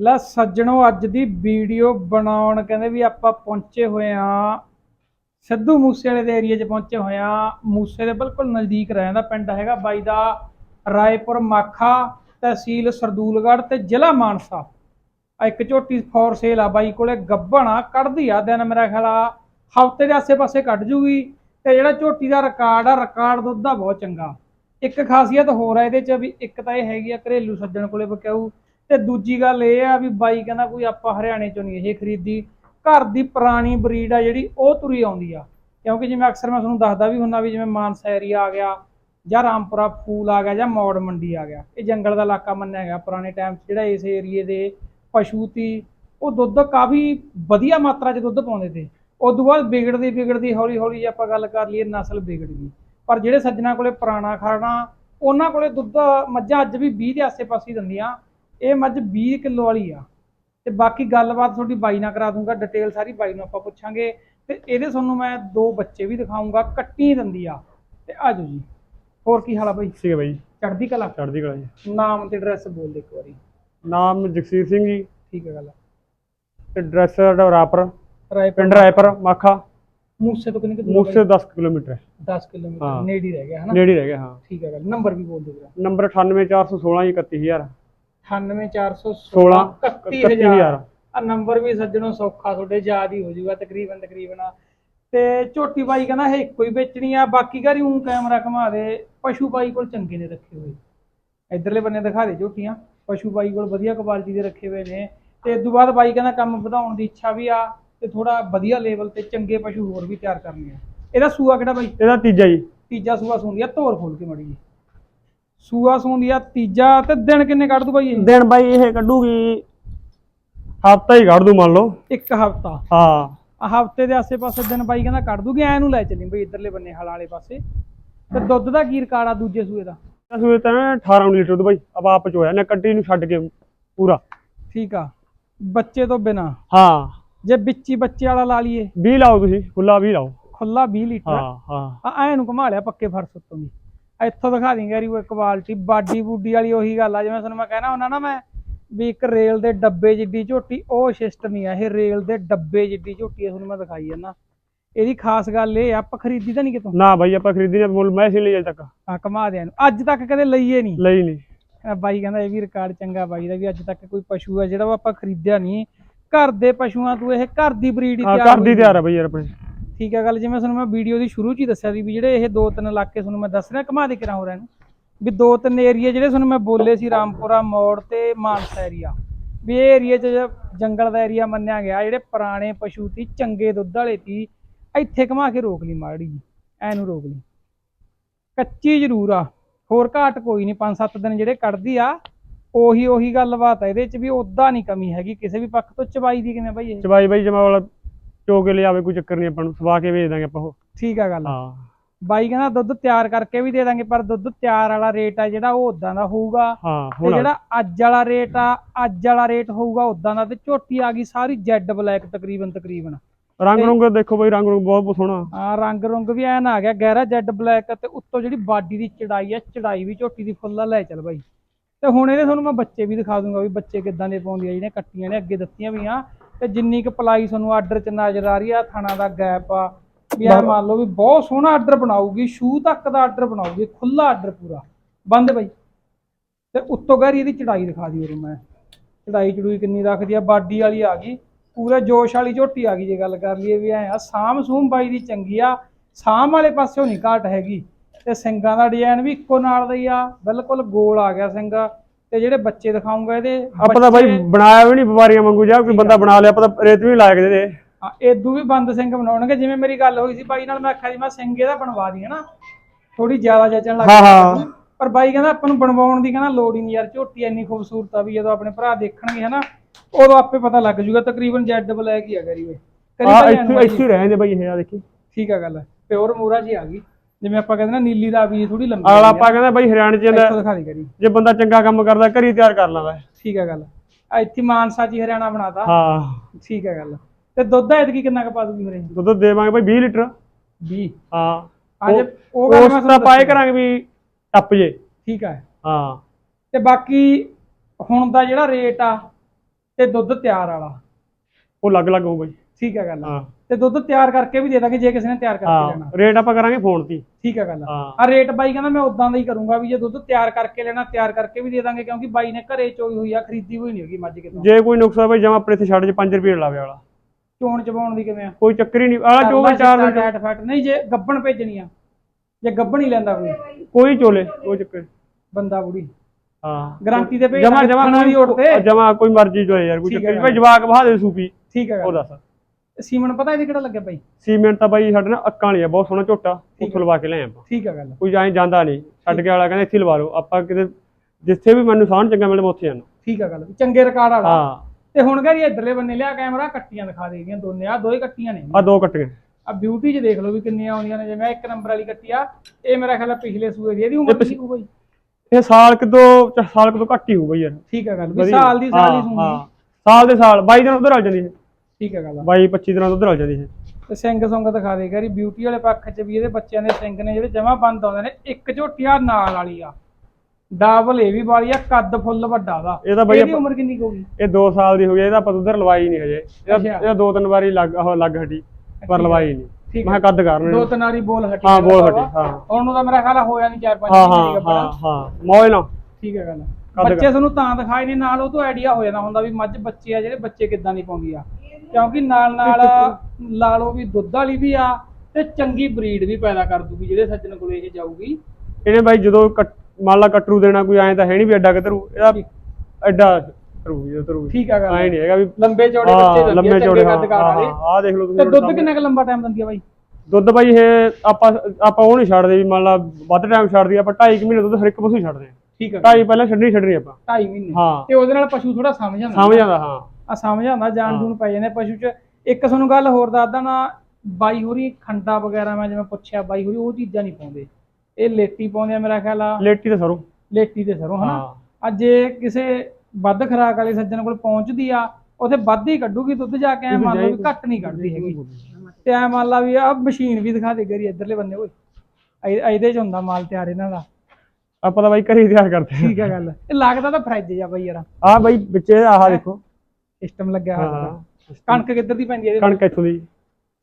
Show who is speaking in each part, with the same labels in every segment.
Speaker 1: ਲੈ ਸੱਜਣੋ, ਅੱਜ ਦੀ ਵੀਡੀਓ ਬਣਾਉਣ ਕਹਿੰਦੇ ਵੀ ਆਪਾਂ ਪਹੁੰਚੇ ਹੋਏ ਆ ਸਿੱਧੂ ਮੂਸੇ ਵਾਲੇ ਦੇ ਏਰੀਆ 'ਚ ਪਹੁੰਚੇ ਹੋਏ ਆ ਮੂਸੇ ਦੇ ਬਿਲਕੁਲ ਨਜ਼ਦੀਕ ਰਹਿੰਦਾ ਪਿੰਡ ਹੈਗਾ ਬਾਈ ਦਾ, ਰਾਏਪੁਰ ਮਾਖਾ ਤਹਿਸੀਲ ਸਰਦੂਲਗੜ੍ਹ ਤੇ ਜ਼ਿਲ੍ਹਾ ਮਾਨਸਾ। ਆ ਇੱਕ ਝੋਟੀ ਫੋਰ ਸੇਲ ਆ ਬਾਈ ਕੋਲੇ ਗੱਭਣ ਆ, ਕੱਢਦੀ ਆ ਦਿਨ ਮੇਰਾ ਖਿਆਲ ਆ, ਹਫ਼ਤੇ ਦੇ ਆਸੇ-ਪਾਸੇ ਕੱਢ ਜੂਗੀ ਤੇ ਜਿਹੜਾ ਝੋਟੀ ਦਾ ਰਿਕਾਰਡ ਆ, ਰਿਕਾਰਡ ਦੁੱਧ ਦਾ ਬਹੁਤ ਚੰਗਾ। ਇੱਕ ਖਾਸੀਅਤ ਹੋਰ ਆ ਇਹਦੇ 'ਚ ਵੀ ਇੱਕ ਤਾਂ ਇਹ ਹੈਗੀ ਆ ਘਰੇਲੂ ਸੱਜਣ ਕੋਲੇ ਬਕਾਊ ਤੇ ਦੂਜੀ ਗੱਲ ਇਹ ਆ ਵੀ ਬਾਈ ਕਹਿੰਦਾ ਕੋਈ ਆਪਾਂ ਹਰਿਆਣੇ ਚੋਂ ਨਹੀਂ ਇਹ ਖਰੀਦੀ। ਘਰ ਦੀ ਪੁਰਾਣੀ ਬਰੀਡ ਆ ਜਿਹੜੀ, ਉਹ ਤੁਰੀ ਆਉਂਦੀ ਆ। ਕਿਉਂਕਿ ਜਿਵੇਂ ਅਕਸਰ ਮੈਂ ਤੁਹਾਨੂੰ ਦੱਸਦਾ ਵੀ ਹੁੰਦਾ ਵੀ ਜਿਵੇਂ ਮਾਨਸਾ ਏਰੀਆ ਆ ਗਿਆ, ਜਾਂ ਰਾਮਪੁਰਾ ਫੂਲ ਆ ਗਿਆ, ਜਾਂ ਮੌੜ ਮੰਡੀ ਆ ਗਿਆ। ਇਹ ਜੰਗਲ ਦਾ ਇਲਾਕਾ ਮੰਨਿਆ ਗਿਆ ਪੁਰਾਣੇ ਟਾਈਮ 'ਚ, ਜਿਹੜਾ ਇਸ ਏਰੀਏ ਦੇ ਪਸ਼ੂ ਤੀ ਉਹ ਦੁੱਧ ਕਾਫੀ ਵਧੀਆ ਮਾਤਰਾ 'ਚ ਦੁੱਧ ਪਾਉਂਦੇ ਤੇ। ਉਸ ਤੋਂ ਬਾਅਦ ਵਿਗੜਦੀ ਵਿਗੜਦੀ ਹੌਲੀ ਹੌਲੀ ਜੇ ਆਪਾਂ ਗੱਲ ਕਰ ਲਈਏ, ਨਸਲ ਵਿਗੜ ਗਈ। ਪਰ ਜਿਹੜੇ ਸੱਜਣਾ ਕੋਲੇ ਪੁਰਾਣਾ ਖਾਣਾ, ਉਹਨਾਂ ਕੋਲੇ ਦੁੱਧ ਮੱਝਾਂ ਅੱਜ ਵੀ 20 ਦੇ ਆਸੇ-ਪਾਸੇ ਹੀ ਦਿੰਦੀਆਂ। ਇਹ ਮੱਝ 20 ਕਿਲੋ ਵਾਲੀ ਆ। ਤੇ ਬਾਕੀ ਗੱਲਬਾਤ ਤੁਹਾਡੀ ਬਾਈ ਨਾਲ ਕਰਾ ਦੂੰਗਾ ਡਿਟੇਲ ਸਾਰੀ ਬਾਈ ਨੂੰ ਆਪਾਂ ਪੁੱਛਾਂਗੇ। ਤੇ ਇਹਦੇ ਤੁਹਾਨੂੰ ਮੈਂ ਦੋ ਬੱਚੇ ਵੀ ਦਿਖਾਉਂਗਾ ਕੱਟੀ ਦਿੰਦੀ ਆ। ਤੇ ਆਜੋ ਜੀ। ਹੋਰ ਕੀ ਹਾਲ ਆ ਬਾਈ?
Speaker 2: ਠੀਕ ਹੈ ਬਾਈ।
Speaker 1: ਚੜ੍ਹਦੀ ਕਲਾ?
Speaker 2: ਚੜ੍ਹਦੀ ਕਲਾ ਜੀ।
Speaker 1: ਨਾਮ ਤੇ ਐਡਰੈਸ ਬੋਲ ਦੇ ਇੱਕ ਵਾਰੀ।
Speaker 2: ਨਾਮ ਜਗਸੀਰ ਸਿੰਘ ਜੀ।
Speaker 1: ਠੀਕ ਹੈ ਗੱਲ
Speaker 2: ਐਡਰੈਸ ਸਾਡਾ ਰਾਪਰ।
Speaker 1: ਰਾਏ
Speaker 2: ਪਿੰਡ ਰਾਏਪੁਰ ਮਾਖਾ।
Speaker 1: ਮੂਸੇ ਤੋਂ ਕਿੰਨੇ ਕਿ
Speaker 2: ਮੂਸੇ 10 ਕਿਲੋਮੀਟਰ ਹੈ।
Speaker 1: 10 ਕਿਲੋਮੀਟਰ। ਨੇੜੇ ਰਹਿ ਗਿਆ ਹਨਾ?
Speaker 2: ਨੇੜੇ ਰਹਿ ਗਿਆ ਹਾਂ।
Speaker 1: ਠੀਕ ਹੈ ਗੱਲ ਨੰਬਰ ਵੀ ਬੋਲ ਦੇ ਵੀਰਾ
Speaker 2: ਨੰਬਰ 98416 ਜੀ 31000
Speaker 1: 98416 31000
Speaker 2: 31000
Speaker 1: ਆ ਨੰਬਰ ਵੀ ਸੱਜਣੋ ਸੌਖਾ ਤੁਹਾਡੇ ਯਾਦ ਹੀ ਹੋ ਜਾਊਗਾ ਤਕਰੀਬਨ ਤਕਰੀਬਨ। ਤੇ ਝੋਟੀ ਬਾਈ ਕਹਿੰਦਾ ਇਹ ਇੱਕੋ ਹੀ ਵੇਚਣੀ ਆ ਬਾਕੀ ਘਰੀ ਉਂ ਕੈਮਰਾ ਘੁਮਾ ਦੇ ਪਸ਼ੂ ਬਾਈ ਕੋਲ ਚੰਗੇ ਨੇ ਰੱਖੇ ਹੋਏ। ਇਧਰਲੇ ਬੰਨੇ ਦਿਖਾ ਦੇ ਝੋਟੀਆਂ ਪਸ਼ੂ ਬਾਈ ਕੋਲ ਵਧੀਆ ਕੁਆਲਿਟੀ ਦੇ ਰੱਖੇ ਹੋਏ ਨੇ। ਤੇ ਇਸ ਤੋਂ ਬਾਅਦ ਬਾਈ ਕਹਿੰਦਾ ਕੰਮ ਵਧਾਉਣ ਦੀ ਇੱਛਾ ਵੀ ਆ ਤੇ ਥੋੜਾ ਵਧੀਆ ਲੈਵਲ ਤੇ ਚੰਗੇ ਪਸ਼ੂ ਹੋਰ ਵੀ ਤਿਆਰ ਕਰਨੇ ਆ। ਇਹਦਾ ਸੂਆ ਕਿਹੜਾ ਬਾਈ?
Speaker 2: ਇਹਦਾ ਤੀਜਾ ਜੀ।
Speaker 1: ਤੀਜਾ ਸੂਆ ਆ ਧੋਰ ਖੋਲ ਕੇ ਮੜੀ ਜੀ ਸੂਆ ਸੂੰਦੀ ਆ ਤੀਜਾ ਤੇ ਦਿਨ ਕਿੰਨੇ ਕੱਢ ਦੂ ਬਾਈ ਇਹ?
Speaker 2: ਦਿਨ ਬਾਈ ਇਹ ਕੱਢੂਗੀ ਹਫਤਾ ਹੀ ਕੱਢ ਦੂ ਮੰਨ ਲਓ।
Speaker 1: ਇੱਕ ਹਫਤਾ।
Speaker 2: ਹਾਂ।
Speaker 1: ਆ ਹਫ਼ਤੇ ਦੇ ਆਸੇ-ਪਾਸੇ ਦਿਨ ਬਾਈ ਕਹਿੰਦਾ ਕੱਢ ਦੂਗੀ ਐ ਨੂੰ ਲੈ ਚੱਲੀ ਬਈ ਇਧਰਲੇ ਬੰਨੇ ਹਲ ਵਾਲੇ ਪਾਸੇ। ਤੇ ਦੁੱਧ ਦਾ ਕੀ ਰਿਕਾਰਡ ਆ ਦੂਜੇ ਸੂਏ ਦਾ?
Speaker 2: ਸੂਏ ਤਾਂ ਨਾ 18 19 ਲੀਟਰ ਦੁੱਧ ਬਾਈ ਆਪਾਂ ਆਪ ਚੋਇਆ ਨੇ ਕੱਟੀ ਨੂੰ ਛੱਡ ਕੇ ਪੂਰਾ।
Speaker 1: ਠੀਕ ਆ। ਬੱਚੇ ਤੋਂ ਬਿਨਾ?
Speaker 2: ਹਾਂ।
Speaker 1: ਜੇ ਵਿੱਚੀ ਬੱਚੇ ਵਾਲਾ ਲਾ ਲਈਏ।
Speaker 2: 20 ਲਾਓ ਤੁਸੀਂ ਖੁੱਲਾ 20 ਲਾਓ।
Speaker 1: ਖੁੱਲਾ 20 ਲੀਟਰ।
Speaker 2: ਹਾਂ ਹਾਂ।
Speaker 1: ਆ ਐ ਨੂੰ ਘੁਮਾ ਲਿਆ ਪੱਕੇ ਫਰਸ਼ ਉੱਤੋਂ ਦੀ। ਇੱਥੋਂ ਦਿਖਾ ਦਿੰਗਾ ਰੀ ਉਹ ਕੁਆਲਿਟੀ ਬਾਡੀ ਬੂਡੀ ਵਾਲੀ ਉਹੀ ਗੱਲ ਆ ਜਿਵੇਂ ਤੁਹਾਨੂੰ ਮੈਂ ਕਹਿਣਾ ਹੁੰਦਾ ਨਾ ਮੈਂ ਵੀ ਇੱਕ ਰੇਲ ਦੇ ਡੱਬੇ ਜਿੱਡੀ ਝੋਟੀ ਉਹ ਸਿਸਟਮ ਹੀ ਆ ਇਹ ਰੇਲ ਦੇ ਡੱਬੇ ਜਿੱਡੀ ਝੋਟੀ ਆ ਤੁਹਾਨੂੰ ਮੈਂ ਦਿਖਾਈ ਜਾਂਦਾ। ਇਹਦੀ ਖਾਸ ਗੱਲ ਇਹ ਆ ਆਪਾਂ ਖਰੀਦੀ ਤਾਂ ਨਹੀਂ ਕਿਤੋਂ?
Speaker 2: ਨਾ ਬਾਈ ਆਪਾਂ ਖਰੀਦੀ ਨੇ ਮੁੱਲ ਮੈਂ ਸੀ ਲਈ ਅਜੇ ਤੱਕ।
Speaker 1: ਆ ਘੁਮਾ ਦਿਆਂ ਨੂੰ। ਅੱਜ ਤੱਕ ਕਦੇ ਲਈਏ ਨਹੀਂ।
Speaker 2: ਲਈ ਨਹੀਂ।
Speaker 1: ਬਾਈ ਕਹਿੰਦਾ ਇਹ ਵੀ ਰਿਕਾਰਡ ਚੰਗਾ ਬਾਈ ਦਾ ਵੀ ਅੱਜ ਤੱਕ ਕੋਈ ਪਸ਼ੂ ਆ ਜਿਹੜਾ ਉਹ ਆਪਾਂ ਖਰੀਦਿਆ ਨਹੀਂ। ਘਰ ਦੇ ਪਸ਼ੂਆਂ ਤੋਂ ਇਹ ਘਰ ਦੀ ਬਰੀਡ ਹੀ ਤਿਆਰ
Speaker 2: ਘਰ ਦੀ ਤਿਆਰ ਆ ਬਾਈ ਯਾਰ ਆਪਣੇ।
Speaker 1: ਠੀਕ ਹੈ ਗੱਲ, ਜਿਵੇਂ ਤੁਹਾਨੂੰ ਮੈਂ ਵੀਡੀਓ ਦੀ ਸ਼ੁਰੂ 'ਚ ਹੀ ਦੱਸਿਆ ਸੀ ਵੀ ਜਿਹੜੇ ਇਹ ਦੋ ਤਿੰਨ ਇਲਾਕੇ ਤੁਹਾਨੂੰ ਮੈਂ ਦੱਸ ਰਿਹਾ, ਘੁਮਾ ਦੇ ਕੇ ਹੋ ਨੂੰ, ਵੀ ਦੋ ਤਿੰਨ ਏਰੀਆ ਜਿਹੜੇ ਤੁਹਾਨੂੰ ਮੈਂ ਬੋਲੇ ਸੀ, ਰਾਮਪੁਰਾ, ਮੋੜ ਤੇ ਮਾਨਸਾ ਏਰੀਆ ਵੀ ਇਹ ਏਰੀਆ 'ਚ ਜੰਗਲ ਦਾ ਏਰੀਆ ਮੰਨਿਆ ਗਿਆ, ਜਿਹੜੇ ਪੁਰਾਣੇ ਪਸ਼ੂ ਤੀ ਚੰਗੇ ਦੁੱਧ ਵਾਲੇ ਤੀ ਇੱਥੇ ਘੁਮਾ ਕੇ ਰੋਕ ਲਈ ਮਾੜੀ ਜੀ ਐ ਨੂੰ ਰੋਕ ਲਈ। ਕੱਚੀ ਜ਼ਰੂਰ ਆ, ਹੋਰ ਘਾਟ ਕੋਈ ਨਹੀਂ, ਪੰਜ ਸੱਤ ਦਿਨ ਜਿਹੜੇ ਕੱਢਦੀ ਆ ਉਹੀ ਉਹੀ ਗੱਲਬਾਤ ਆ, ਇਹਦੇ 'ਚ ਵੀ ਉਦਾਂ ਨਹੀਂ ਕਮੀ ਹੈਗੀ, ਕਿਸੇ ਵੀ ਪੱਖ ਤੋਂ ਚਬਾਈ ਦੀ ਕਿਵੇਂ ਬਾਈ ਇਹ?
Speaker 2: ਚਬਾਈ ਬਾਈ ਜਮਾ ਵਾਲਾ ਚੋ ਕੇ ਲਿਆਵੇ ਕੋਈ ਚੱਕਰ ਨਹੀਂ ਆਪਾਂ ਨੂੰ ਸਵਾ ਕੇ ਵੇਚ ਦਾਂਗੇ ਆਪਾਂ ਉਹ।
Speaker 1: ਠੀਕ ਆ ਗੱਲ।
Speaker 2: ਹਾਂ।
Speaker 1: ਬਾਈ ਕਹਿੰਦਾ ਦੁੱਧ ਤਿਆਰ ਕਰਕੇ ਵੀ ਦੇ ਦਾਂਗੇ ਪਰ ਦੁੱਧ ਤਿਆਰ ਵਾਲਾ ਰੇਟ ਆ ਜਿਹੜਾ ਉਹ ਉਦਾਂ ਦਾ ਹੋਊਗਾ।
Speaker 2: ਹਾਂ
Speaker 1: ਤੇ
Speaker 2: ਹੁਣ
Speaker 1: ਜਿਹੜਾ ਅੱਜ ਵਾਲਾ ਰੇਟ ਆ ਅੱਜ ਵਾਲਾ ਰੇਟ ਹੋਊਗਾ ਉਦਾਂ ਦਾ ਤੇ ਝੋਟੀ ਆ ਗਈ ਸਾਰੀ ਜੈਡ ਬਲੈਕ ਤਕਰੀਬਨ ਤਕਰੀਬਨ।
Speaker 2: ਰੰਗ ਰੁੰਗ ਦੇਖੋ ਬਾਈ ਰੰਗ ਰੁੰਗ ਬਹੁਤ ਸੋਹਣਾ।
Speaker 1: ਆ ਰੰਗ ਰੁੰਗ ਵੀ ਐਨ ਆ ਗਿਆ ਗਹਿਰਾ ਜੈਡ ਬਲੈਕ ਤੇ ਉੱਤੋਂ ਜਿਹੜੀ ਬਾਡੀ ਦੀ ਚੜਾਈ ਆ ਚੜਾਈ ਵੀ ਝੋਟੀ ਦੀ ਫੁੱਲ ਆ ਲੈ ਚੱਲ ਬਾਈ। ਤੇ ਹੁਣ ਇਹਦੇ ਤੁਹਾਨੂੰ ਮੈਂ ਬੱਚੇ ਵੀ ਦਿਖਾ ਦੂੰਗਾ ਵੀ ਬੱਚੇ ਕਿੱਦਾਂ ਦੇ ਪਾਉਂਦੀ ਆ ਜਿਹੜੀਆਂ ਕੱਟੀਆਂ ਨੇ ਅੱਗੇ ਦਿੱਤੀਆਂ ਵੀ ਆ। ਤੇ ਜਿੰਨੀ ਕੁ ਪਲਾਈ ਤੁਹਾਨੂੰ ਆਰਡਰ ਚ ਨਜ਼ਰ ਆ ਰਹੀ ਆ ਥਣਾ ਦਾ ਗੈਪ ਆ ਵੀ ਆ ਮੰਨ ਲਓ ਵੀ ਬਹੁਤ ਸੋਹਣਾ ਆਰਡਰ ਬਣਾਊਗੀ ਸ਼ੂ ਤੱਕ ਦਾ ਆਰਡਰ ਬਣਾਊਗੀ ਖੁੱਲਾ ਆਰਡਰ ਪੂਰਾ ਬੰਦ ਬਾਈ। ਤੇ ਉੱਤੋਂ ਗਹਿਰੀ ਇਹਦੀ ਚੜਾਈ ਦਿਖਾ ਦਿਓ ਉਰੇ ਮੈਂ। ਚੜਾਈ ਚੜੂਈ ਕਿੰਨੀ ਰੱਖਦੀ ਆ ਬਾਡੀ ਵਾਲੀ ਆ ਗਈ ਪੂਰੇ ਜੋਸ਼ ਵਾਲੀ ਝੋਟੀ ਆ ਗਈ ਜੇ ਗੱਲ ਕਰ ਲਈਏ ਵੀ ਐ ਆ ਸਾਮ ਸੂਮ ਬਾਈ ਦੀ ਚੰਗੀ ਆ ਸਾਮ ਵਾਲੇ ਪਾਸਿਓਂ ਨਹੀਂ ਘਾਟ ਹੈਗੀ। ਤੇ ਸਿੰਗਾਂ ਦਾ ਡਿਜ਼ਾਈਨ ਵੀ ਇੱਕੋ ਨਾਲ ਦਾ ਹੀ ਆ ਬਿਲਕੁਲ ਗੋਲ ਆ ਗਿਆ ਸਿੰਘ ਤੇ ਜਿਹੜੇ ਬੱਚੇ ਦਿਖਾਉਂਗਾ ਇਹਦੇ
Speaker 2: ਆਪਾਂ ਤਾਂ ਬਾਈ ਬਣਾਇਆ ਵੀ ਨਹੀਂ ਵਪਾਰੀਆਂ ਵਾਂਗੂ ਜਾ ਕੋਈ ਬੰਦਾ ਬਣਾ ਲਿਆ ਆਪਾਂ ਤਾਂ ਰੇਤ ਵੀ ਨੀ ਲਾਇਆ ਕਿਤੇ ਦੇ
Speaker 1: ਹਾਂ ਏਦੂ ਵੀ ਬੰਦ ਸਿੰਘ ਬਣਾਉਣਗੇ ਜਿਵੇਂ ਮੇਰੀ ਗੱਲ ਹੋਈ ਸੀ ਬਾਈ ਨਾਲ ਮੈਂ ਆਖਿਆ ਜੀ ਮੈਂ ਸਿੰਘ ਇਹਦਾ ਬਣਵਾ ਦੀ ਹਨਾ? ਥੋੜੀ ਜ਼ਿਆਦਾ ਜਚਣ ਲੱਗ
Speaker 2: ਹਾਂ।
Speaker 1: ਪਰ ਬਾਈ ਕਹਿੰਦਾ ਆਪਾਂ ਨੂੰ ਬਣਵਾਉਣ ਦੀ ਕਹਿੰਦਾ ਲੋੜ ਹੀ ਨਹੀਂ ਯਾਰ ਝੋਟੀ ਇੰਨੀ ਖੂਬਸੂਰਤ ਆ ਵੀ ਜਦੋਂ ਆਪਣੇ ਭਰਾ ਦੇਖਣਗੇ ਹਨਾ? ਉਦੋਂ ਆਪੇ ਪਤਾ ਲੱਗ ਜੂਗਾ ਤਕਰੀਬਨ ਜੈਡ ਬਲੈਕ ਹੀ ਆ ਕਰੀ ਵੇ
Speaker 2: ਆ ਇੱਥੇ ਇੱਥੇ ਰਹਿੰਦੇ ਬਾਈ ਇਹ ਆ ਦੇਖੀ।
Speaker 1: ਠੀਕ ਆ ਗੱਲ ਪਿਓਰ ਮੂਰਾ ਜੀ ਆ ਗਈ। ਜਿਵੇਂ ਆਪਾਂ ਕਹਿੰਦੇ ਨਾ ਨੀਲੀ ਦਾ ਵੀ ਥੋੜੀ ਲੰਬੀ
Speaker 2: ਅਗਲਾ ਆਪਾਂ ਕਹਿੰਦਾ ਬਾਈ ਹਰਿਆਣੇ ਚ ਜਾਂਦਾ
Speaker 1: ਇੱਥੋਂ ਦਿਖਾ ਦੇ ਕਰੀ।
Speaker 2: ਜੇ ਬੰਦਾ ਚੰਗਾ ਕੰਮ ਕਰਦਾ ਘਰੀ ਤਿਆਰ ਕਰ ਲੈਂਦਾ।
Speaker 1: ਠੀਕ ਆ ਗੱਲ। ਆ ਇੱਥੇ ਮਾਨਸਾ ਜੀ ਹਰਿਆਣਾ ਬਣਾਤਾ।
Speaker 2: ਹਾਂ।
Speaker 1: ਠੀਕ ਆ ਗੱਲ। ਤੇ ਦੁੱਧ ਐਤਕੀ ਕਿੰਨਾ ਕੁ ਪਾ ਦੂਗੀ ਮੇਰੇ
Speaker 2: ਦੁੱਧ ਦੇਵਾਂਗੇ ਬਾਈ 20 ਲੀਟਰ।
Speaker 1: 20
Speaker 2: ਹਾਂ।
Speaker 1: ਅੱਜ
Speaker 2: ਉਹ-
Speaker 1: ਗੱਲ ਮੈਂ ਤੁਹਾਨੂੰ
Speaker 2: ਪਾਏ। ਕਰਾਂਗੇ ਵੀ ਟੱਪ ਜੇ।
Speaker 1: ਠੀਕ ਆ।
Speaker 2: ਹਾਂ।
Speaker 1: ਤੇ ਬਾਕੀ ਹੁਣ ਦਾ ਜਿਹੜਾ ਰੇਟ ਆ ਤੇ ਦੁੱਧ ਤਿਆਰ ਵਾਲਾ।
Speaker 2: ਉਹ ਅਲੱਗ ਅਲੱਗ ਹੋਊ ਬਾਈ।
Speaker 1: ਠੀਕ ਹੈ ਗੱਲ।
Speaker 2: ਹਾਂ।
Speaker 1: ਤੇ ਦੁੱਧ ਤਿਆਰ ਕਰਕੇ ਵੀ ਦੇ ਦਾਂਗੇ ਜੇ ਕਿਸੇ ਨੇ ਤਿਆਰ ਕਰਕੇ ਲੈਣਾ।
Speaker 2: ਹਾਂ ਰੇਟ ਆਪਾਂ ਕਰਾਂਗੇ ਫੋਨ ਤੇ ਹੀ।
Speaker 1: ਠੀਕ ਹੈ ਗੱਲ
Speaker 2: ਹਾਂ।
Speaker 1: ਆ ਰੇਟ ਬਾਈ ਕਹਿੰਦਾ ਮੈਂ ਉਦਾਂ ਦਾ ਹੀ ਕਰੂੰਗਾ ਵੀ ਜੇ ਦੁੱਧ ਤਿਆਰ ਕਰਕੇ ਲੈਣਾ ਤਿਆਰ ਕਰਕੇ ਵੀ ਦੇ ਦਾਂਗੇ ਕਿਉਂਕਿ ਬਾਈ ਨੇ ਘਰੇ ਚੋਈ ਹੋਈ ਆ ਖਰੀਦੀ ਹੋਈ ਨਹੀਂ ਹੈਗੀ ਮੱਝ ਕਿਤੋਂ।
Speaker 2: ਜੇ ਕੋਈ ਨੁਕਸਾ ਬਾਈ ਜਮਾ ਆਪਣੇ ਇੱਥੇ ਛੱਡ ਜੇ 5 ਰੁਪਏ ਲਾਵੇ ਵਾਲਾ।
Speaker 1: ਚੋਣ ਚਬਾਉਣ ਦੀ ਕਿਵੇਂ ਆ?
Speaker 2: ਕੋਈ ਚੱਕਰ ਹੀ ਨਹੀਂ ਆਲਾ ਜੋ ਵੀ ਚਾਰ ਮਿੰਟ
Speaker 1: ਫੈਟ ਫੈਟ। ਨਹੀਂ ਜੇ ਗੱਬਣ ਭੇਜਣੀ ਆ ਜੇ ਗੱਬਣ ਹੀ ਲੈਂਦਾ ਕੋਈ।
Speaker 2: ਕੋਈ ਚੋਲੇ ਕੋਈ ਚੱਕਰ ਨੀ।
Speaker 1: ਬੰਦਾ ਬੁੜੀ।
Speaker 2: ਹਾਂ।
Speaker 1: ਗਾਰੰਟੀ ਤੇ ਭੇਜ
Speaker 2: ਜਮਾ ਜਮਾ
Speaker 1: ਤੇ।
Speaker 2: ਕੋਈ ਮਰਜ਼ੀ ਚੋਏ ਯਾਰ ਕੋਈ
Speaker 1: ਠੀਕ
Speaker 2: ਚੱਕਰ
Speaker 1: ਹੈ
Speaker 2: ਨਹੀਂ ਬਾਈ ਜਵਾਕ ਬਹਾ ਦੇ ਸੂਪੀ
Speaker 1: ਠੀਕ ਹੈ
Speaker 2: ਉਹ
Speaker 1: ਗੱਲ
Speaker 2: ਦੱਸ।
Speaker 1: ਸੀਮਨ ਪਤਾ ਇਹਦੇ ਕਿਹੜਾ ਲੱਗਿਆ ਬਾਈ?
Speaker 2: ਸੀਮੈਂਟ ਤਾਂ ਬਾਈ ਸਾਡੇ ਨਾਲ ਅੱਕਾਂ ਵਾਲੀ ਆ ਬਹੁਤ ਸੋਹਣਾ ਝੋਟਾ ਉੱਥੋਂ ਲਵਾ ਕੇ ਲਿਆਏ ਆਪਾਂ
Speaker 1: ਠੀਕ ਹੈ ਗੱਲ।
Speaker 2: ਕੋਈ ਐਂ ਜਾਂਦਾ ਨਹੀਂ ਛੱਡ ਕੇ ਵਾਲਾ ਕਹਿੰਦਾ ਇੱਥੇ ਲਵਾ ਲਓ ਆਪਾਂ ਕਿਤੇ ਜਿੱਥੇ ਵੀ ਮੈਨੂੰ ਸਾਹਣ ਚੰਗਾ ਮਿਲੇ ਮੈਂ ਉੱਥੇ ਜਾਣਾ
Speaker 1: ਠੀਕ ਹੈ ਗੱਲ ਚੰਗੇ ਰਿਕਾਰਡ ਵਾਲਾ।
Speaker 2: ਹਾਂ।
Speaker 1: ਤੇ ਹੁਣ ਕਹਿੰਦੀ ਇਧਰਲੇ ਬੰਨੇ ਲਿਆ ਕੈਮਰਾ ਕੱਟੀਆਂ ਦਿਖਾ ਦੇ ਗਈਆਂ ਦੋਨੇ ਆ ਦੋਏ ਕੱਟੀਆਂ ਨੇ।
Speaker 2: ਆ ਦੋ ਕੱਟੀਆਂ
Speaker 1: ਆ ਬਿਊਟੀ 'ਚ ਦੇਖ ਲਓ ਵੀ ਕਿੰਨੀਆਂ ਆਉਂਦੀਆਂ ਨੇ ਜਿਵੇਂ ਇੱਕ ਨੰਬਰ ਵਾਲੀ ਕੱਟੀ ਆ ਇਹ ਮੇਰਾ ਖਿਆਲ ਆ ਪਿਛਲੇ ਸੂਏ ਦੀ ਇਹਦੀ ਉਮਰ ਕਿੰਨੀ ਕੁ ਬਾਈ
Speaker 2: ਇਹ ਸਾਲ ਕਿਦੋਂ ਸਾਲ ਕਿਦੋਂ ਘੱਟ ਹੀ ਹੋਊ ਬਾਈ ਯਾਰ।
Speaker 1: ਠੀਕ ਹੈ ਗੱਲ ਵੀ
Speaker 2: ਵਧੀਆ।
Speaker 1: ਸਾਲ ਦੀ ਸਾਲ ਹੀ
Speaker 2: ਹਾਂ, ਸਾਲ ਦੇ ਸਾਲ 22 ਦਿਨ ਉਧਰ ਆ ਜਾਂਦੀ ਹੈ।
Speaker 1: ਠੀਕ ਹੈ ਗੱਲ
Speaker 2: 22 25 ਦਿਨਾਂ ਤੋਂ ਉਧਰ ਆ ਜਾਂਦੀ ਹੈ
Speaker 1: ਤੇ ਸਿੰਘ ਸੁੰਗ ਦਿਖਾ ਦੇ ਕਰੀ ਬਿਊਟੀ ਵਾਲੇ ਪੱਖ 'ਚ ਵੀ ਇਹਦੇ ਬੱਚਿਆਂ ਦੇ ਸਿੰਘ ਨੇ ਜਿਹੜੇ ਜਮਾ ਬੰਦ ਆਉਂਦੇ ਨੇ ਇੱਕ ਝੋਟੀਆ ਨਾਲ ਵਾਲੀ ਆ। ਡਬਲ ਇਹ ਵੀ ਵਾਲੀ ਆ ਕੱਦ ਫੁੱਲ ਵੱਡਾ ਦਾ
Speaker 2: ਇਹ ਤਾਂ ਬਾਈ
Speaker 1: ਇਹਦੀ ਉਮਰ ਕਿੰਨੀ ਹੋਗੀ
Speaker 2: ਇਹ 2 ਸਾਲ ਦੀ ਹੋ ਗਈ ਇਹਦਾ ਆਪਾਂ ਉਧਰ ਲਵਾਈ ਨਹੀਂ ਹਜੇ। ਇਹਦਾ। ਇਹਦਾ ਦੋ ਤਿੰਨ ਵਾਰੀ ਲੱਗ ਉਹ ਲੱਗ ਹਟੀ ਪਰ ਲਵਾਈ ਨਹੀਂ। ਮੈਂ ਕੱਦ ਕਰਨ
Speaker 1: ਦੋ ਤਨਾਰੀ ਬੋਲ ਹਟੀ
Speaker 2: ਹਾਂ, ਬੋਲ ਹਟੀ, ਹਾਂ।
Speaker 1: ਉਹਨੂੰ ਤਾਂ ਮੇਰਾ ਖਿਆਲ ਆ ਹੋਇਆ ਨਹੀਂ ਚਾਰ ਪੰਜ
Speaker 2: ਹਾਂ
Speaker 1: ਮਹੀਨੇ
Speaker 2: ਹਾਂ
Speaker 1: ਦੀ
Speaker 2: ਹਾਂ ਹਾਂ। ਮੌਜ ਨਾ
Speaker 1: ਠੀਕ ਹੈ ਗੱਲ ਬੱਚੇ ਤੁਹਾਨੂੰ ਤਾਂ ਦਿਖਾਏ ਨੇ ਨਾਲ ਉਹ ਤੋਂ ਆਈਡੀਆ ਹੋ ਜਾਂਦਾ ਹੁੰਦਾ ਵੀ ਮੱਝ ਬੱਚੇ ਆ ਜਿਹੜੇ ਬੱਚੇ ਕਿੱਦਾਂ ਦੀ ਪਾਉਂਦੀ ਆ। ਕਿਉਂਕਿ ਨਾਲ ਨਾਲ ਲਾ ਲਓ ਵੀ ਦੁੱਧ ਵਾਲੀ ਵੀ ਆ ਤੇ ਚੰਗੀ ਬਰੀਡ ਵੀ ਪੈਦਾ ਕਰ ਦੂਗੀ ਜਿਹੜੇ ਸੱਜਣ ਕੋਲੇ ਇਹ ਜਾਊਗੀ।
Speaker 2: ਇਹਨੇ ਬਾਈ ਜਦੋਂ ਮੰਨ ਲਾ ਕਟਰੂ ਦੇਣਾ ਕੋਈ ਐਂ ਤਾਂ ਹੈ ਨਹੀਂ ਵੀ ਐਡਾ ਕਿਧਰੂ ਇਹਦਾ ਐਡਾ ਕਰੂਗੀ ਉਹ ਤਰੂਗੀ
Speaker 1: ਠੀਕ ਆ ਗੱਲ
Speaker 2: ਐਂ ਨਹੀਂ ਹੈਗਾ ਵੀ
Speaker 1: ਲੰਬੇ ਚੌੜੇ ਬੱਚੇ ਦਿੰਦੀ ਆ, ਚੰਗੇ
Speaker 2: ਚੌੜੇ
Speaker 1: ਕਾਰ
Speaker 2: ਆਹ ਦੇਖ ਲਓ
Speaker 1: ਤੇ ਦੁੱਧ ਕਿੰਨਾ ਕੁ ਲੰਬਾ ਟਾਈਮ ਦਿੰਦੀ ਆ ਬਾਈ?
Speaker 2: ਦੁੱਧ ਬਾਈ ਇਹ ਆਪਾਂ ਆਪਾਂ ਉਹ ਨਹੀਂ ਛੱਡਦੇ ਵੀ ਮੰਨ ਲਾ ਵੱਧ ਟਾਈਮ ਛੱਡਦੀ ਆ, ਆਪਾਂ 2.5 ਮਹੀਨੇ ਦੁੱਧ ਹਰ ਇੱਕ ਪਸ਼ੂ ਛੱਡਦੇ ਆ।
Speaker 1: ਠੀਕ ਆ।
Speaker 2: 2.5 ਪਹਿਲਾਂ ਛੱਡਣੀ ਛੱਡਣੀ ਆਪਾਂ।
Speaker 1: 2.5 ਮਹੀਨੇ।
Speaker 2: ਹਾਂ।
Speaker 1: ਤੇ ਉਹਦੇ ਨਾਲ ਪਸ਼ੂ ਥੋੜਾ ਸਮਝ ਜਾਂਦਾ
Speaker 2: ਸਮਝ ਆਉਂਦਾ ਹਾਂ।
Speaker 1: ਆ ਸਮਝ ਆਉਂਦਾ ਜਾਣ ਜੂਣ ਪੈ ਜਾਂਦੇ ਪਸ਼ੂ ਚ। ਇੱਕ ਤੁਹਾਨੂੰ ਗੱਲ ਹੋਰ ਦੱਸਦਾ ਨਾ ਬਾਈ ਹੋਰੀ ਖੰਡਾ ਵਗੈਰਾ ਮੈਂ ਜਿਵੇਂ ਪੁੱਛਿਆ ਬਾਈ ਹੋਰੀ ਉਹ ਚੀਜ਼ਾਂ ਨਹੀਂ ਪਾਉਂਦੇ। ਇਹ ਲੇਟੀ ਪਾਉਂਦੇ ਆ ਮੇਰਾ ਖਿਆਲ ਆ।
Speaker 2: ਲੇਟੀ ਤੇ ਸਰੋਂ।
Speaker 1: ਲੇਟੀ ਤੇ ਸਰੋਂ ਹਨਾ? ਅੱਜ ਜੇ ਕਿਸੇ ਵੱਧ ਖਰਾਕ ਵਾਲੇ ਸੱਜਣ ਕੋਲ ਪਹੁੰਚਦੀ ਆ ਉਥੇ ਵੱਧ ਹੀ ਕੱਢੂਗੀ ਦੁੱਧ ਜਾ ਕੇ ਐ ਮੰਨ ਲਓ ਵੀ ਘੱਟ ਨਹੀਂ ਕੱਢਦੀ ਹੈਗੀ। ਤੇ ਐ ਮੰਨ ਲਾ ਵੀ ਆ ਮਸ਼ੀਨ ਵੀ ਦਿਖਾ ਦੇ ਗਰੀ ਇਧਰਲੇ ਬੰਨੇ ਓਏ। ਇਹ- ਇਹਦੇ ਚ ਹੁੰਦਾ ਮਾਲ ਤਿਆਰ ਇਹਨਾਂ ਦਾ।
Speaker 2: ਆਪਾਂ ਤਾਂ ਬਾਈ ਘਰੇ ਤਿਆਰ ਕਰਦੇ
Speaker 1: ਠੀਕ ਹੈ ਗੱਲ। ਇਹ ਲੱਗਦਾ ਤਾਂ ਫਰਿੱਜ ਆ ਬਾਈ ਯਾਰ।
Speaker 2: ਆ ਬਾਈ ਵਿੱਚ ਆਹ ਦੇਖੋ।
Speaker 1: ਸਿਸਟਮ ਲੱਗਿਆ ਹੋਇਆ
Speaker 2: ਹਾਂ।
Speaker 1: ਕਣਕ ਕਿੱਧਰ ਦੀ ਪੈਂਦੀ ਹੈ ਇਹਦੇ
Speaker 2: ਕਣਕ ਇੱਥੋਂ ਦੀ।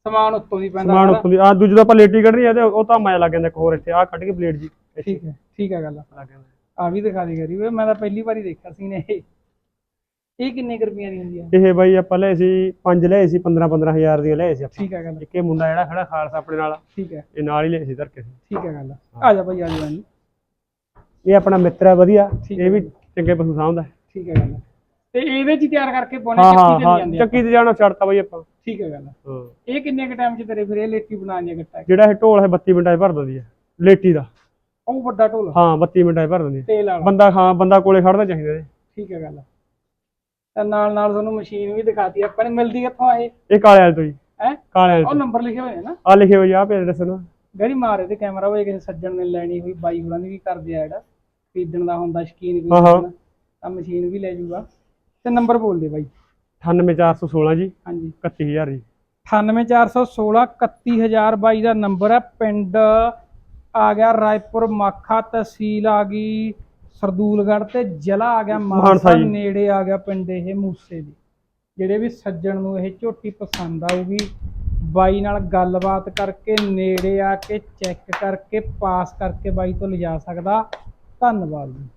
Speaker 1: ਸਮਾਨ ਉੱਤੋਂ ਦੀ ਪੈਂਦਾ
Speaker 2: ਸਮਾਨ। ਉੱਥੋਂ ਦੀ। ਆ ਦੂਜੀ ਦਾ ਆਪਾਂ ਲੇਟੀ ਕੱਢਣੀ ਆ ਤੇ ਉਹ ਤਾਂ ਮੈਂ ਲੱਗ ਜਾਂਦਾ ਇੱਕ ਹੋਰ ਇੱਥੇ। ਆ ਕੱਢ ਕੇ ਪਲੇਟ ਜੀ।
Speaker 1: ਠੀਕ ਹੈ ਠੀਕ ਹੈ ਗੱਲ।
Speaker 2: ਲੱਗ ਜਾਂਦਾ।
Speaker 1: ਆ ਵੀ ਦਿਖਾ ਦੇ ਗਰੀ ਓਏ ਮੈਂ ਤਾਂ ਪਹਿਲੀ ਵਾਰੀ ਦੇਖਿਆ ਸੀ ਨੇ ਇਹ ਇਹ ਕਿੰਨੇ ਕੁ ਰੁਪਈਆਂ ਦੀ ਹੁੰਦੀ ਆ?
Speaker 2: ਇਹ ਬਾਈ ਆਪਾਂ ਲਏ ਸੀ ਪੰਜ ਲਏ ਸੀ 15 15000 ਦੀਆਂ ਲਏ ਸੀ ਆਪਾਂ।
Speaker 1: ਠੀਕ ਹੈ ਗੱਲ।
Speaker 2: ਇੱਕ ਇਹ ਮੁੰਡਾ ਜਿਹੜਾ ਖੜਾ ਖਾਲਸਾ ਆਪਣੇ ਨਾਲ।
Speaker 1: ਠੀਕ ਹੈ।
Speaker 2: ਇਹ ਨਾਲ ਹੀ ਲਏ ਸੀ ਧਰ ਕੇ
Speaker 1: ਠੀਕ ਹੈ ਗੱਲ। ਆ ਜਾ ਭਾਈ ਆ ਜਾ
Speaker 2: ਇਹ ਆਪਣਾ ਮਿੱਤਰ ਹੈ ਵਧੀਆ।
Speaker 1: ਠੀਕ
Speaker 2: ਇਹ ਵੀ ਚੰਗੇ ਪਸ਼ੂ ਸਾਂਭਦਾ ਹੈ।
Speaker 1: ਠੀਕ ਹੈ ਗੱਲ। ਤੇ ਇਹਦੇ ਚ ਹੀ ਤਿਆਰ ਕਰਕੇ ਪਾਉਣੇ
Speaker 2: ਹਾਂ ਹਾਂ
Speaker 1: ਚੱਕੀ ਤੇ
Speaker 2: ਹਾਂ
Speaker 1: ਜਾਂਦੇ ਆ।
Speaker 2: ਚੱਕੀ ਤੇ ਜਾਣਾ ਛੱਡਤਾ ਬਾਈ ਆਪਾਂ।
Speaker 1: ਠੀਕ ਹੈ ਗੱਲ
Speaker 2: ਹਾਂ।
Speaker 1: ਇਹ ਕਿੰਨੇ ਕ ਟਾਈਮ ਚ ਤੇਰੇ ਫਿਰ ਇਹ ਲੇਟੀ ਬਣਾਉਣੀ ਆ ਗੱਟਾ?
Speaker 2: ਜਿਹੜਾ ਇਹ ਢੋਲ ਹੈ 32 ਮਿੰਟਾਂ 'ਚ ਭਰ ਦਿੰਦੀ ਹੈ ਲੇਟੀ ਦਾ।
Speaker 1: ਉਹ ਵੱਡਾ ਢੋਲ
Speaker 2: ਹਾਂ 32 ਮਿੰਟਾਂ 'ਚ ਭਰ ਦਿੰਦੀ ਹੈ।
Speaker 1: ਤੇਲ ਵਾਲਾ।
Speaker 2: ਬੰਦਾ ਹਾਂ ਬੰਦਾ ਕੋਲੇ ਖੜਨਾ ਚਾਹੀਦਾ ਇਹ
Speaker 1: ਠੀਕ ਹੈ ਗੱਲ ਤੇ ਨਾਲ ਨਾਲ ਤੁਹਾਨੂੰ ਮਸ਼ੀਨ ਵੀ ਦਿਖਾਤੀ ਆਪਾਂ ਨੇ ਮਿਲਦੀ ਕਿੱਥੋਂ ਆ ਇਹ?
Speaker 2: ਇਹ ਕਾਲੇ ਵਾਲੇ ਤੋਂ ਜੀ।
Speaker 1: ਹੈ?
Speaker 2: ਕਾਲੇ ਵਾਲੇ
Speaker 1: ਉਹ
Speaker 2: ਤੋਂ।
Speaker 1: ਨੰਬਰ ਲਿਖੇ ਹੋਏ ਨੇ ਨਾ।
Speaker 2: ਆ ਲਿਖੇ ਹੋਏ ਆ ਪੇਜ ਦੱਸਣਾ
Speaker 1: ਗਰੀ ਮਾਰੇ ਤੇ ਕੈਮਰਾ ਹੋਏ ਕਿਸੇ ਸੱਜਣ ਨੇ ਲੈਣੀ ਹੋਈ ਬਾਈ ਹੋਰਾਂ ਦੀ ਵੀ ਕਰਦੇ ਆ ਜਿਹੜਾ। ਖਰੀਦਣ ਦਾ ਹੁੰਦਾ ਸ਼ਕੀਨ ਕੋਈ
Speaker 2: ਹਾਂ, ਹਾਂ।
Speaker 1: ਹੁੰਦਾ, ਤਾਂ ਮਸ਼ੀਨ ਵੀ ਲੈ ਜੂਗਾ। ਤੇ ਨੰਬਰ ਬੋਲ ਦੇ ਬਾਈ।
Speaker 2: 98416 ਜੀ।
Speaker 1: ਹਾਂਜੀ।
Speaker 2: 31000 ਜੀ।
Speaker 1: 98416 31000 ਬਾਈ ਦਾ ਨੰਬਰ ਹੈ ਪਿੰਡ ਆ ਗਿਆ ਰਾਏਪੁਰ ਮਾਖਾ ਤਹਿਸੀਲ ਆ ਗਈ ਸਰਦੂਲਗੜ੍ਹ ਤੇ ਜ਼ਿਲ੍ਹਾ ਆ ਗਿਆ
Speaker 2: ਮਾਨਸਾ।
Speaker 1: ਨੇੜੇ ਆ ਗਿਆ ਪਿੰਡ ਇਹ ਮੂਸੇ ਦੀ। ਜਿਹੜੇ ਵੀ ਸੱਜਣ ਨੂੰ ਇਹ ਝੋਟੀ ਪਸੰਦ ਆਊਗੀ ਬਾਈ ਨਾਲ ਗੱਲਬਾਤ ਕਰਕੇ ਨੇੜੇ ਆ ਕੇ ਚੈੱਕ ਕਰਕੇ ਪਾਸ ਕਰਕੇ ਬਾਈ ਤੋਂ ਲਿਜਾ ਸਕਦਾ। ਧੰਨਵਾਦ ਜੀ।